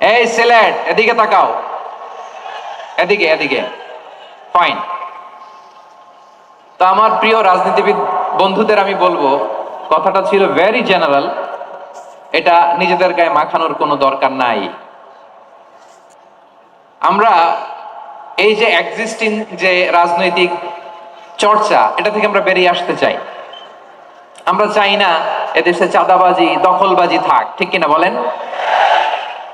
এই সিলেট, এদিকে তাকাও। এদিকে এদিকে। ফাইন তো আমার প্রিয় রাজনীতিবিদ বন্ধুদের আমি বলব, কথাটা ছিল ভেরি জেনারেল এটা নিজেদের গায়ে মাখানোর কোনো দরকার নাই। আমরা এই যে এক্সিস্টিং যে রাজনৈতিক চর্চা, এটা থেকে আমরা বেরিয়ে আসতে চাই। আমরা চাই না এদেশে চাঁদাবাজি, দখলবাজি থাক, ঠিক কিনা বলেন?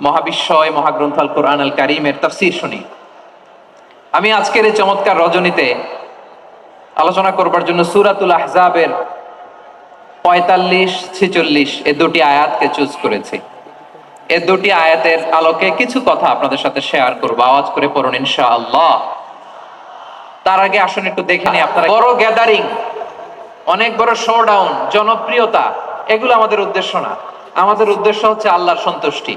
মহাবিশ্বয় মহাগ্রন্থ আল কোরআন আল কারিমের তাফসির শুনি। আমি আজকের এই চমৎকার রজনীতে আলোচনা করবার জন্য সুরাতুল আহজাবের পঁয়তাল্লিশ, ছিচল্লিশ এ দুটি আয়াতকে চুজ করেছি। এ দুটি আয়াতের আলোকে কিছু কথা আপনাদের সাথে শেয়ার করব, আওয়াজ করে পড়ুন ইনশাআল্লাহ। তার আগে আসুন একটু দেখে নিই আপনারা। বড় গ্যাদারিং অনেক বড় শোডাউন জনপ্রিয়তা, এগুলো আমাদের উদ্দেশ্য না। আমাদের উদ্দেশ্য হচ্ছে আল্লাহর সন্তুষ্টি।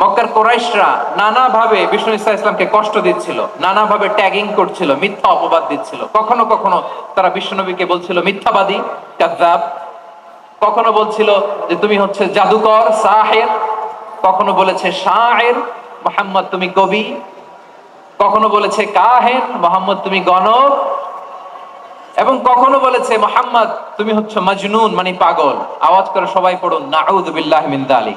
মক্কার কোরাইশরা নানাভাবে বিষ্ণু ইসা ইসলামকে কষ্ট দিচ্ছিল, নানাভাবে ট্যাগিং করছিল, মিথ্যা অপবাদ দিচ্ছিল। কখনো কখনো তারা বিশ্বনবীকে বলছিল, মিথ্যাবাদী, কাযযাব। কখনো বলছিল যে, তুমি হচ্ছে জাদুকর, সাহের। কখনো বলেছে, শায়ের। মোহাম্মদ, তুমি কবি। কখনো বলেছে, কাহেন। মোহাম্মদ, তুমি গণক। এবং কখনো বলেছে, মোহাম্মদ, তুমি হচ্ছে মজনুন মানে পাগল। আওয়াজ করে সবাই পড়ুন, নাউযুবিল্লাহ মিন যালিক।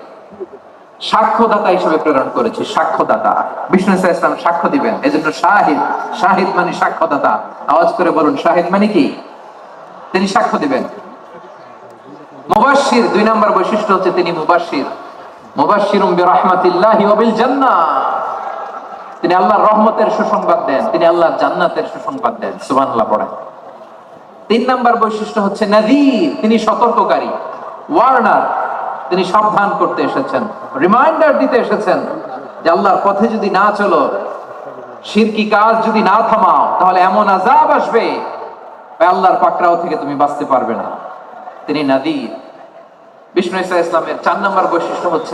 সাক্ষ্যদাতা হিসেবে প্রেরণ করেছি, সাক্ষ্যদাতা। বিষ্ণু ইসা ইসলাম সাক্ষ্য দিবেন। এজন্য শাহিদ শাহিদ মানে সাক্ষ্যদাতা। আওয়াজ করে বলুন, শাহিদ মানে কি? তিনি সাক্ষ্য দিবেন। মুবাশশির, দুই নম্বর বৈশিষ্ট্য হচ্ছে তিনি ওয়া বিল জান্নাহ তিনি আল্লাহর রহমতের সুসংবাদ দেন, তিনি আল্লাহর জান্নাতের সুসংবাদ দেন। তিন নাম্বার বৈশিষ্ট্য হচ্ছে নাযীর তিনি সতর্ককারী। ওয়ার্নার তিনি সাবধান করতে এসেছেন। রিমাইন্ডার দিতে এসেছেন যে আল্লাহর পথে যদি না চলো শিরকি কাজ যদি না থামাও, তাহলে এমন আজাব আসবে আল্লাহর পাকড়াও থেকে তুমি বাঁচতে পারবে না। তিনি নাদির। বিষ্ণু ইসা ইসলামের চার নম্বর বৈশিষ্ট্য হচ্ছে